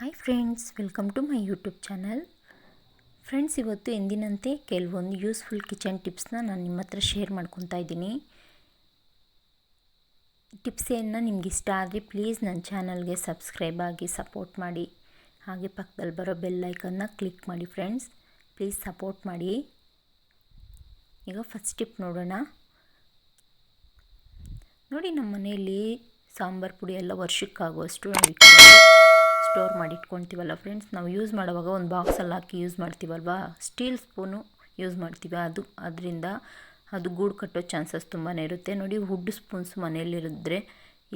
Hi friends welcome to my YouTube channel friends ಇವತ್ತು ಎಂದಿನಂತೆ ಕೆಲವೊಂದು ಯೂಸ್ಫುಲ್ ಕಿಚನ್ ಟಿಪ್ಸ್ನ ನಾನು ನಿಮ್ಮ ಹತ್ರ ಶೇರ್ ಮಾಡ್ಕೊತಾ ಇದ್ದೀನಿ. ಟಿಪ್ಸ್ ಏನನ್ನ ನಿಮ್ಗೆ ಇಷ್ಟ ಆದರೆ ಪ್ಲೀಸ್ ನನ್ನ ಚಾನಲ್ಗೆ ಸಬ್ಸ್ಕ್ರೈಬ್ ಆಗಿ ಸಪೋರ್ಟ್ ಮಾಡಿ. ಹಾಗೆ ಪಕ್ಕದಲ್ಲಿ ಬರೋ ಬೆಲ್ ಐಕನ್ನ ಕ್ಲಿಕ್ ಮಾಡಿ ಫ್ರೆಂಡ್ಸ್ ಪ್ಲೀಸ್ ಸಪೋರ್ಟ್ ಮಾಡಿ. ಈಗ ಫಸ್ಟ್ ಟಿಪ್ ನೋಡೋಣ. ನೋಡಿ ನಮ್ಮ ಮನೆಯಲ್ಲಿ ಸಾಂಬಾರು ಪುಡಿ ಎಲ್ಲ ವರ್ಷಕ್ಕಾಗುವಷ್ಟು ನಾವು ಸ್ಟೋರ್ ಮಾಡಿ ಇಟ್ಕೊಳ್ತೀವಲ್ಲ ಫ್ರೆಂಡ್ಸ್ ನಾವು ಯೂಸ್ ಮಾಡುವಾಗ ಒಂದು ಬಾಕ್ಸಲ್ಲಿ ಹಾಕಿ ಯೂಸ್ ಮಾಡ್ತೀವಲ್ವಾ? ಸ್ಟೀಲ್ ಸ್ಪೂನು ಯೂಸ್ ಮಾಡ್ತೀವಿ ಅದು. ಅದರಿಂದ ಅದು ಗೂಡು ಕಟ್ಟೋ ಚಾನ್ಸಸ್ ತುಂಬಾ ಇರುತ್ತೆ. ನೋಡಿ ವುಡ್ ಸ್ಪೂನ್ಸ್ ಮನೆಯಲ್ಲಿರಿದ್ರೆ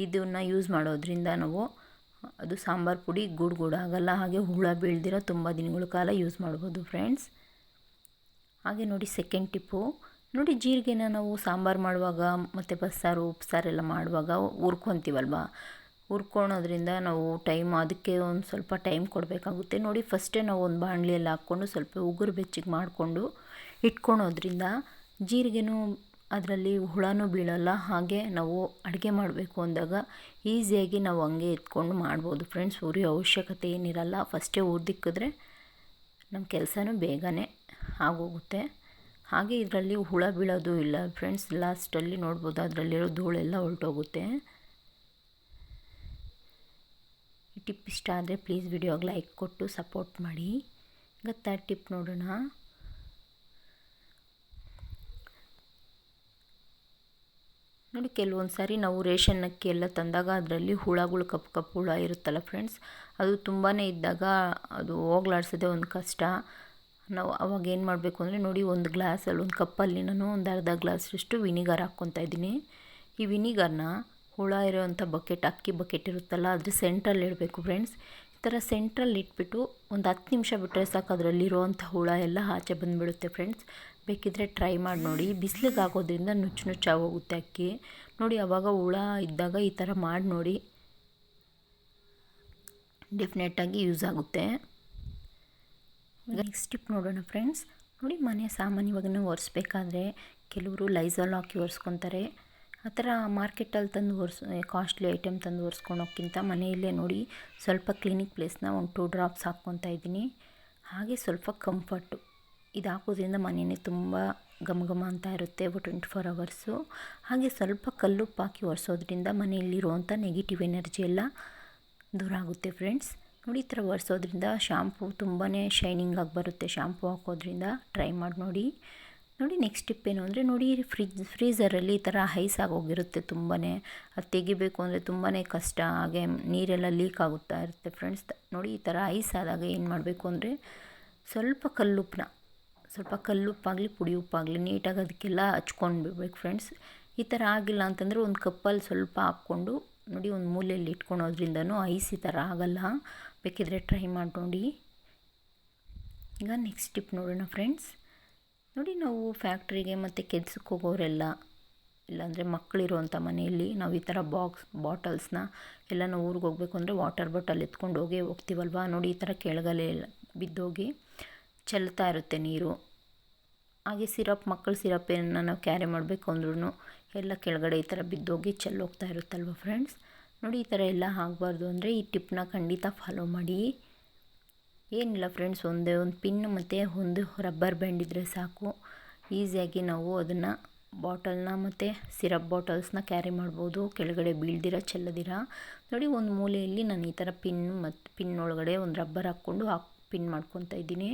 ಇದನ್ನು ಯೂಸ್ ಮಾಡೋದ್ರಿಂದ ನಾವು ಅದು ಸಾಂಬಾರು ಪುಡಿ ಗೂಡು ಗೂಡು ಆಗಲ್ಲ. ಹಾಗೆ ಹುಳ ಬೀಳ್ದಿರೋ ತುಂಬ ದಿನಗಳ ಕಾಲ ಯೂಸ್ ಮಾಡ್ಬೋದು ಫ್ರೆಂಡ್ಸ್ ಹಾಗೆ ನೋಡಿ ಸೆಕೆಂಡ್ ಟಿಪ್ಪು ನೋಡಿ, ಜೀರಿಗೆನ ನಾವು ಸಾಂಬಾರು ಮಾಡುವಾಗ ಮತ್ತು ಬಸ್ಸಾರು ಉಪ್ಸಾರೆಲ್ಲ ಮಾಡುವಾಗ ಹುರ್ಕೊತೀವಲ್ವ? ಹುರ್ಕೊಳೋದ್ರಿಂದ ನಾವು ಟೈಮ್ ಅದಕ್ಕೆ ಒಂದು ಸ್ವಲ್ಪ ಟೈಮ್ ಕೊಡಬೇಕಾಗುತ್ತೆ. ನೋಡಿ ಫಸ್ಟೇ ನಾವು ಒಂದು ಬಾಣಲಿಯಲ್ಲಿ ಹಾಕ್ಕೊಂಡು ಸ್ವಲ್ಪ ಉಗುರು ಬೆಚ್ಚಗೆ ಮಾಡಿಕೊಂಡು ಇಟ್ಕೊಳೋದ್ರಿಂದ ಜೀರಿಗೆನೂ ಅದರಲ್ಲಿ ಹುಳನೂ ಬೀಳಲ್ಲ. ಹಾಗೆ ನಾವು ಅಡುಗೆ ಮಾಡಬೇಕು ಅಂದಾಗ ಈಸಿಯಾಗಿ ನಾವು ಹಂಗೆ ಎತ್ಕೊಂಡು ಮಾಡ್ಬೋದು ಫ್ರೆಂಡ್ಸ್. ಉರಿಯೋ ಅವಶ್ಯಕತೆ ಏನಿರಲ್ಲ. ಫಸ್ಟೇ ಹುರಿದಿಕ್ಕಿದ್ರೆ ನಮ್ಮ ಕೆಲಸನೂ ಬೇಗನೆ ಆಗೋಗುತ್ತೆ. ಹಾಗೆ ಇದರಲ್ಲಿ ಹುಳ ಬೀಳೋದು ಇಲ್ಲ ಫ್ರೆಂಡ್ಸ್. ಲಾಸ್ಟಲ್ಲಿ ನೋಡ್ಬೋದು, ಅದರಲ್ಲಿರೋ ಧೂಳೆಲ್ಲ ಹೊರಟೋಗುತ್ತೆ ಈ ಟಿಪ್ ಇಷ್ಟ ಆದರೆ ಪ್ಲೀಸ್ ವಿಡಿಯೋಗೆ ಲೈಕ್ ಕೊಟ್ಟು ಸಪೋರ್ಟ್ ಮಾಡಿ. ತರ್ಡ್ ಟಿಪ್ ನೋಡೋಣ? ನೋಡಿ ಕೆಲವೊಂದು ಸಾರಿ ನಾವು ರೇಷನ್ ಅಕ್ಕಿ ಎಲ್ಲ ತಂದಾಗ ಅದರಲ್ಲಿ ಹುಳಗಳು, ಕಪ್ಪು ಕಪ್ಪು ಹುಳ ಇರುತ್ತಲ್ಲ ಫ್ರೆಂಡ್ಸ್ ಅದು ತುಂಬಾ ಇದ್ದಾಗ ಅದು ಹೋಗ್ಲಾಡ್ಸೋದೇ ಒಂದು ಕಷ್ಟ. ನಾವು ಅವಾಗ ಏನು ಮಾಡಬೇಕು ಅಂದರೆ ನೋಡಿ ಒಂದು ಗ್ಲಾಸಲ್ಲಿ ಒಂದು ಕಪ್ಪಲ್ಲಿ ನಾನು ಒಂದು ಅರ್ಧ ಗ್ಲಾಸಷ್ಟು ವಿನಿಗರ್ ಹಾಕ್ಕೊತಾ ಇದ್ದೀನಿ. ಈ ವಿನಿಗರ್ನ ಹುಳ ಇರೋವಂಥ ಬಕೆಟ್, ಅಕ್ಕಿ ಬಕೆಟ್ ಇರುತ್ತಲ್ಲ, ಅದ್ರ ಸೆಂಟ್ರಲ್ಲಿ ಇಡಬೇಕು ಫ್ರೆಂಡ್ಸ್ ಈ ಥರ ಸೆಂಟ್ರಲ್ಲಿ ಇಟ್ಬಿಟ್ಟು ಒಂದು ಹತ್ತು ನಿಮಿಷ ಬಿಟ್ಟರೆ ಸಾಕು ಅದರಲ್ಲಿರುವಂಥ ಹುಳ ಎಲ್ಲ ಆಚೆ ಬಂದುಬಿಡುತ್ತೆ ಫ್ರೆಂಡ್ಸ್ ಬೇಕಿದ್ದರೆ ಟ್ರೈ ಮಾಡಿ ನೋಡಿ. ಬಿಸಿಲಿಗೆ ಹಾಕೋದ್ರಿಂದ ನುಚ್ಚು ಹೋಗುತ್ತೆ ಅಕ್ಕಿ. ನೋಡಿ, ಅವಾಗ ಹುಳ ಇದ್ದಾಗ ಈ ಥರ ಮಾಡಿ ನೋಡಿ. ಡೆಫಿನೆಟಾಗಿ ಯೂಸ್ ಆಗುತ್ತೆ. ನೆಕ್ಸ್ಟ್ ಟಿಪ್ ನೋಡೋಣ ಫ್ರೆಂಡ್ಸ್ ನೋಡಿ, ಮನೆ ಸಾಮಾನ್ಯವಾಗಿ ಒರೆಸ್ಬೇಕಾದ್ರೆ ಕೆಲವರು ಲೈಝಾಲ್ ಹಾಕಿ ಒರೆಸ್ಕೊತಾರೆ. ಆ ಥರ ಮಾರ್ಕೆಟಲ್ಲಿ ತಂದು ಒರ್ಸ್ ಕಾಸ್ಟ್ಲಿ ಐಟಮ್ ತಂದು ಒರೆಸ್ಕೊಳೋಕ್ಕಿಂತ ಮನೆಯಲ್ಲೇ ನೋಡಿ ಸ್ವಲ್ಪ ಕ್ಲಿನಿಕ್ ಪ್ಲೇಸ್ನ ಒಂದು ಟೂ ಡ್ರಾಪ್ಸ್ ಹಾಕ್ಕೊತಾ ಇದ್ದೀನಿ. ಹಾಗೆ ಸ್ವಲ್ಪ ಕಂಫರ್ಟು ಇದು ಹಾಕೋದ್ರಿಂದ ಮನೆಯೇ ತುಂಬ ಘಮ ಘಮ ಅಂತ ಇರುತ್ತೆ ಟ್ವೆಂಟಿ ಫೋರ್ ಅವರ್ಸು ಹಾಗೆ ಸ್ವಲ್ಪ ಕಲ್ಲುಪ್ಪು ಹಾಕಿ ಒರೆಸೋದ್ರಿಂದ ಮನೆಯಲ್ಲಿರುವಂಥ ನೆಗೆಟಿವ್ ಎನರ್ಜಿ ಎಲ್ಲ ದೂರ ಆಗುತ್ತೆ ಫ್ರೆಂಡ್ಸ್ ನೋಡಿ ಈ ಥರ ಒರೆಸೋದ್ರಿಂದ ಶಾಂಪೂ ತುಂಬಾ ಶೈನಿಂಗ್ ಆಗಿ ಬರುತ್ತೆ. ಶಾಂಪೂ ಹಾಕೋದ್ರಿಂದ ಟ್ರೈ ಮಾಡಿ ನೋಡಿ. ನೋಡಿ ನೆಕ್ಸ್ಟ್ ಟಿಪ್ ಏನು ಅಂದರೆ ನೋಡಿ ಫ್ರಿಜ್ ಫ್ರೀಝರಲ್ಲಿ ಈ ಥರ ಹೈಸ್ ಆಗೋಗಿರುತ್ತೆ ತುಂಬಾ ಅದು ತೆಗಿಬೇಕು ಅಂದರೆ ತುಂಬಾ ಕಷ್ಟ. ಹಾಗೆ ನೀರೆಲ್ಲ ಲೀಕ್ ಆಗುತ್ತಾ ಇರುತ್ತೆ ಫ್ರೆಂಡ್ಸ್ ನೋಡಿ ಈ ಥರ ಐಸ್ ಆದಾಗ ಏನು ಮಾಡಬೇಕು ಅಂದರೆ ಸ್ವಲ್ಪ ಕಲ್ಲುಪ್ಪನ್ನ ಸ್ವಲ್ಪ ಕಲ್ಲುಪ್ಪಾಗಲಿ, ಪುಡಿ ಉಪ್ಪಾಗಲಿ ನೀಟಾಗಿ ಅದಕ್ಕೆಲ್ಲ ಹಚ್ಕೊಂಡು ಬಿಡ್ಬೇಕು ಫ್ರೆಂಡ್ಸ್ ಈ ಥರ ಆಗಿಲ್ಲ ಅಂತಂದರೆ ಒಂದು ಕಪ್ಪಲ್ಲಿ ಸ್ವಲ್ಪ ಹಾಕ್ಕೊಂಡು ನೋಡಿ ಒಂದು ಮೂಲೆಯಲ್ಲಿ ಇಟ್ಕೊಳೋದ್ರಿಂದನೂ ಐಸ್ ಈ ಥರ ಆಗಲ್ಲ. ಬೇಕಿದ್ರೆ ಟ್ರೈ ಮಾಡಿ ನೋಡಿ ಈಗ ನೆಕ್ಸ್ಟ್ ಟಿಪ್ ನೋಡೋಣ ಫ್ರೆಂಡ್ಸ್ ನೋಡಿ ನಾವು ಫ್ಯಾಕ್ಟ್ರಿಗೆ ಮತ್ತು ಕೆಲ್ಸಕ್ಕೆ ಹೋಗೋರೆಲ್ಲ, ಇಲ್ಲಾಂದರೆ ಮಕ್ಕಳಿರುವಂಥ ಮನೆಯಲ್ಲಿ ನಾವು ಈ ಥರ ಬಾಕ್ಸ್ ಬಾಟಲ್ಸ್ನ ಎಲ್ಲ ನಾವು ಊರಿಗೆ ಹೋಗಬೇಕು ಅಂದರೆ ವಾಟರ್ ಬಾಟಲ್ ಎತ್ಕೊಂಡು ಹೋಗೇ ಹೋಗ್ತೀವಲ್ವ? ನೋಡಿ ಈ ಥರ ಕೆಳಗಲೆ ಬಿದ್ದೋಗಿ ಚೆಲ್ತಾ ಇರುತ್ತೆ ನೀರು. ಹಾಗೆ ಸಿರಪ್ ಮಕ್ಕಳ ಸಿರಪನ್ನು ನಾವು ಕ್ಯಾರಿ ಮಾಡಬೇಕು ಅಂದ್ರೂ ಎಲ್ಲ ಕೆಳಗಡೆ ಈ ಥರ ಬಿದ್ದೋಗಿ ಚೆಲ್ಲೋಗ್ತಾ ಇರುತ್ತಲ್ವ ಫ್ರೆಂಡ್ಸ್ ನೋಡಿ ಈ ಥರ ಎಲ್ಲ ಆಗಬಾರ್ದು ಅಂದರೆ ಈ ಟಿಪ್ನ ಖಂಡಿತ ಫಾಲೋ ಮಾಡಿ. ಏನಿಲ್ಲ ಫ್ರೆಂಡ್ಸ್ ಒಂದೇ ಒಂದು ಪಿನ್ ಮತ್ತು ಒಂದು ರಬ್ಬರ್ ಬ್ಯಾಂಡ್ ಇದ್ದರೆ ಸಾಕು. ಈಸಿಯಾಗಿ ನಾವು ಅದನ್ನು ಬಾಟಲ್ನ ಮತ್ತು ಸಿರಪ್ ಬಾಟಲ್ಸ್ನ ಕ್ಯಾರಿ ಮಾಡ್ಬೋದು. ಕೆಳಗಡೆ ಬೀಳ್ದಿರ, ಚೆಲ್ಲದಿರ. ನೋಡಿ, ಒಂದು ಮೂಲೆಯಲ್ಲಿ ನಾನು ಈ ಥರ ಪಿನ್ ಮತ್ತು ಪಿನ್ ಒಳಗಡೆ ಒಂದು ರಬ್ಬರ್ ಹಾಕ್ಕೊಂಡು ಹಾಕ್ ಪಿನ್ ಮಾಡ್ಕೊತಾ ಇದ್ದೀನಿ.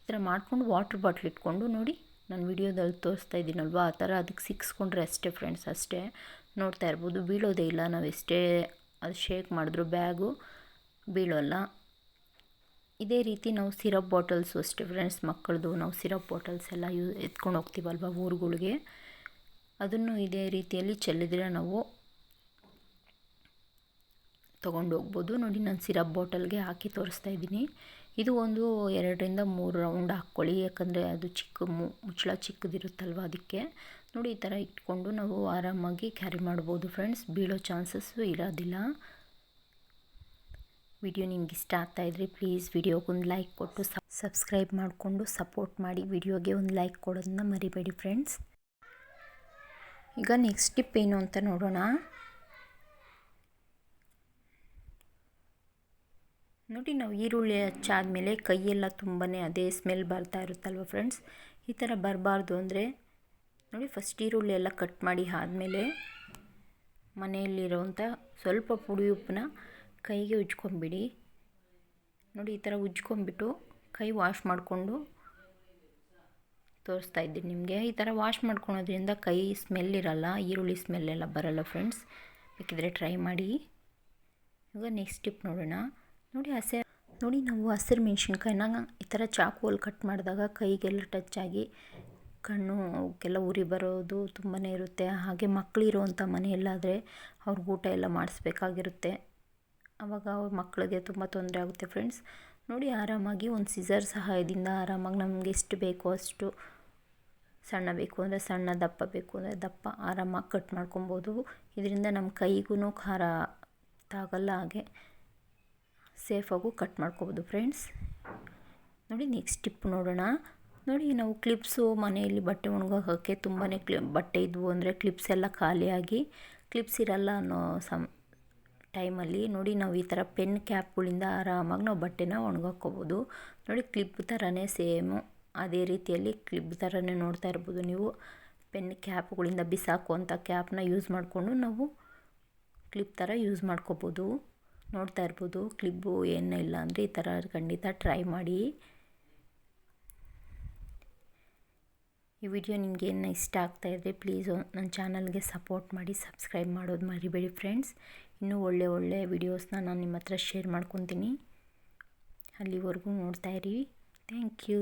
ಈ ಥರ ಮಾಡ್ಕೊಂಡು ವಾಟ್ರ್ ಬಾಟ್ಲ್ ಇಟ್ಕೊಂಡು ನೋಡಿ, ನಾನು ವಿಡಿಯೋದಲ್ಲಿ ತೋರಿಸ್ತಾ ಇದ್ದೀನಲ್ವ? ಆ ಥರ ಅದಕ್ಕೆ ಸಿಕ್ಸ್ಕೊಂಡ್ರೆ ಅಷ್ಟೇ ಫ್ರೆಂಡ್ಸ್ ಅಷ್ಟೇ. ನೋಡ್ತಾ ಇರ್ಬೋದು, ಬೀಳೋದೇ ಇಲ್ಲ. ನಾವು ಎಷ್ಟೇ ಅದು ಶೇಕ್ ಮಾಡಿದ್ರು ಬ್ಯಾಗು ಬೀಳೋಲ್ಲ. ಇದೇ ರೀತಿ ನಾವು ಸಿರಪ್ ಬಾಟಲ್ಸು ಅಷ್ಟೇ ಫ್ರೆಂಡ್ಸ್ ಮಕ್ಕಳದು ನಾವು ಸಿರಪ್ ಬಾಟಲ್ಸ್ ಎಲ್ಲ ಯೂ, ಎತ್ಕೊಂಡು ಹೋಗ್ತೀವಲ್ವ ಊರುಗಳಿಗೆ? ಅದನ್ನು ಇದೇ ರೀತಿಯಲ್ಲಿ ಚೆಲ್ಲಿದ್ರೆ ನಾವು ತೊಗೊಂಡು ಹೋಗ್ಬೋದು ನೋಡಿ, ನಾನು ಸಿರಪ್ ಬಾಟಲ್ಗೆ ಹಾಕಿ ತೋರಿಸ್ತಾ ಇದ್ದೀನಿ. ಇದು ಒಂದು ಎರಡರಿಂದ ಮೂರು ರೌಂಡ್ ಹಾಕ್ಕೊಳ್ಳಿ. ಯಾಕಂದರೆ ಅದು ಚಿಕ್ಕ ಮುಚ್ಚಳ ಚಿಕ್ಕದಿರುತ್ತಲ್ವ ಅದಕ್ಕೆ. ನೋಡಿ, ಈ ಥರ ಇಟ್ಕೊಂಡು ನಾವು ಆರಾಮಾಗಿ ಕ್ಯಾರಿ ಮಾಡ್ಬೋದು ಫ್ರೆಂಡ್ಸ್ ಬೀಳೋ ಚಾನ್ಸಸ್ಸು ಇರೋದಿಲ್ಲ. ವಿಡಿಯೋ ನಿಮ್ಗೆ ಇಷ್ಟ ಆಗ್ತಾ ಇದ್ರೆ ಪ್ಲೀಸ್ ವಿಡಿಯೋಗೊಂದು ಲೈಕ್ ಕೊಟ್ಟು ಸಬ್ಸ್ಕ್ರೈಬ್ ಮಾಡಿಕೊಂಡು ಸಪೋರ್ಟ್ ಮಾಡಿ ವಿಡಿಯೋಗೆ ಒಂದು ಲೈಕ್ ಕೊಡೋದನ್ನ ಮರಿಬೇಡಿ ಫ್ರೆಂಡ್ಸ್ ಈಗ ನೆಕ್ಸ್ಟ್ ಟಿಪ್ ಏನು ಅಂತ ನೋಡೋಣ. ನೋಡಿ ನಾವು ಈರುಳ್ಳಿ ಹಚ್ಚಾದಮೇಲೆ ಕೈಯೆಲ್ಲ ತುಂಬಾ ಅದೇ ಸ್ಮೆಲ್ ಬರ್ತಾ ಇರುತ್ತಲ್ವ ಫ್ರೆಂಡ್ಸ್ ಈ ಥರ ಬರಬಾರ್ದು ಅಂದರೆ ನೋಡಿ ಫಸ್ಟ್ ಈರುಳ್ಳಿ ಎಲ್ಲ ಕಟ್ ಮಾಡಿ ಆದಮೇಲೆ ಮನೆಯಲ್ಲಿರೋವಂಥ ಸ್ವಲ್ಪ ಪುಡಿ ಉಪ್ಪನ್ನ ಕೈಗೆ ಉಜ್ಕೊಂಬಿಡಿ ನೋಡಿ, ಈ ಥರ ಉಜ್ಕೊಂಬಿಟ್ಟು ಕೈ ವಾಶ್ ಮಾಡಿಕೊಂಡು ತೋರಿಸ್ತಾ ಇದ್ದೀನಿ ನಿಮಗೆ. ಈ ಥರ ವಾಶ್ ಮಾಡ್ಕೊಳೋದ್ರಿಂದ ಕೈ ಸ್ಮೆಲ್ ಇರಲ್ಲ, ಈರುಳ್ಳಿ ಸ್ಮೆಲ್ ಎಲ್ಲ ಬರಲ್ಲ ಫ್ರೆಂಡ್ಸ್ ಬೇಕಿದ್ರೆ ಟ್ರೈ ಮಾಡಿ. ಇವಾಗ ನೆಕ್ಸ್ಟ್ ಟಿಪ್ ನೋಡೋಣ. ನೋಡಿ, ಹಸೆ ನೋಡಿ, ನಾವು ಹಸಿರು ಮೆಣಸಿನ್ಕಾಯಿನ ಈ ಥರ ಚಾಕುವಲ್ಲಿ ಕಟ್ ಮಾಡಿದಾಗ ಕೈಗೆಲ್ಲ ಟಚ್ ಆಗಿ ಕಣ್ಣು ಅವಕ್ಕೆಲ್ಲ ಉರಿ ಬರೋದು ತುಂಬಾ ಇರುತ್ತೆ. ಹಾಗೆ ಮಕ್ಕಳಿರುವಂಥ ಮನೆಯಲ್ಲಾದರೆ ಅವ್ರಿಗೆ ಊಟ ಎಲ್ಲ ಮಾಡಿಸ್ಬೇಕಾಗಿರುತ್ತೆ. ಆವಾಗ ಮಕ್ಕಳಿಗೆ ತುಂಬ ತೊಂದರೆ ಆಗುತ್ತೆ ಫ್ರೆಂಡ್ಸ್ ನೋಡಿ ಆರಾಮಾಗಿ ಒಂದು ಸಿಸರ್ ಸಹಾಯದಿಂದ ಆರಾಮಾಗಿ ನಮ್ಗೆ ಎಷ್ಟು ಬೇಕೋ ಅಷ್ಟು ಸಣ್ಣ ಬೇಕು ಅಂದರೆ ಸಣ್ಣ ದಪ್ಪ ಬೇಕು ಅಂದರೆ ದಪ್ಪ ಆರಾಮಾಗಿ ಕಟ್ ಮಾಡ್ಕೊಬೋದು. ಇದರಿಂದ ನಮ್ಮ ಕೈಗೂ ಖಾರ ತಾಗಲ್ಲ ಹಾಗೆ ಸೇಫಾಗೂ ಕಟ್ ಮಾಡ್ಕೋಬೋದು ಫ್ರೆಂಡ್ಸ್ ನೋಡಿ ನೆಕ್ಸ್ಟ್ ಟಿಪ್ ನೋಡೋಣ. ನೋಡಿ ನಾವು ಕ್ಲಿಪ್ಸು ಮನೆಯಲ್ಲಿ ಬಟ್ಟೆ ಒಣಗೋಕೆ ತುಂಬಾ ಕ್ಲಿ ಬಟ್ಟೆ ಇದ್ವು ಅಂದರೆ ಕ್ಲಿಪ್ಸ್ ಎಲ್ಲ ಖಾಲಿಯಾಗಿ ಕ್ಲಿಪ್ಸ್ ಇರಲ್ಲ ಅನ್ನೋ ಸಮ್ ಟೈಮಲ್ಲಿ ನೋಡಿ ನಾವು ಈ ಥರ ಪೆನ್ ಕ್ಯಾಪ್ಗಳಿಂದ ಆರಾಮಾಗಿ ನಾವು ಬಟ್ಟೆನ ಒಣಗಾಕೋಬೋದು ನೋಡಿ ಕ್ಲಿಪ್ ಥರನೇ ಸೇಮು ಅದೇ ರೀತಿಯಲ್ಲಿ ಕ್ಲಿಪ್ ಥರನೇ ನೋಡ್ತಾ ಇರ್ಬೋದು ನೀವು. ಪೆನ್ ಕ್ಯಾಪ್ಗಳಿಂದ ಬಿಸಾಕುವಂಥ ಕ್ಯಾಪ್ನ ಯೂಸ್ ಮಾಡಿಕೊಂಡು ನಾವು ಕ್ಲಿಪ್ ಥರ ಯೂಸ್ ಮಾಡ್ಕೋಬೋದು. ನೋಡ್ತಾ ಇರ್ಬೋದು ಏನೂ ಇಲ್ಲ ಅಂದರೆ ಈ ಥರ ಖಂಡಿತ ಟ್ರೈ ಮಾಡಿ. ಈ ವಿಡಿಯೋ ನಿಮಗೆ ಏನು ಇಷ್ಟ ಆಗ್ತಾಯಿದ್ರೆ ಪ್ಲೀಸು ನನ್ನ ಚಾನಲ್ಗೆ ಸಪೋರ್ಟ್ ಮಾಡಿ ಸಬ್ಸ್ಕ್ರೈಬ್ ಮಾಡೋದು ಮರಿಬೇಡಿ ಫ್ರೆಂಡ್ಸ್ ಇನ್ನೂ ಒಳ್ಳೆ ಒಳ್ಳೆ ವಿಡಿಯೋಸ್ನ ನಾನು ನಿಮ್ಮ ಹತ್ರ ಶೇರ್ ಮಾಡ್ಕೊತೀನಿ. ಅಲ್ಲಿವರೆಗೂ ನೋಡ್ತಾ ಇರಿ. Thank you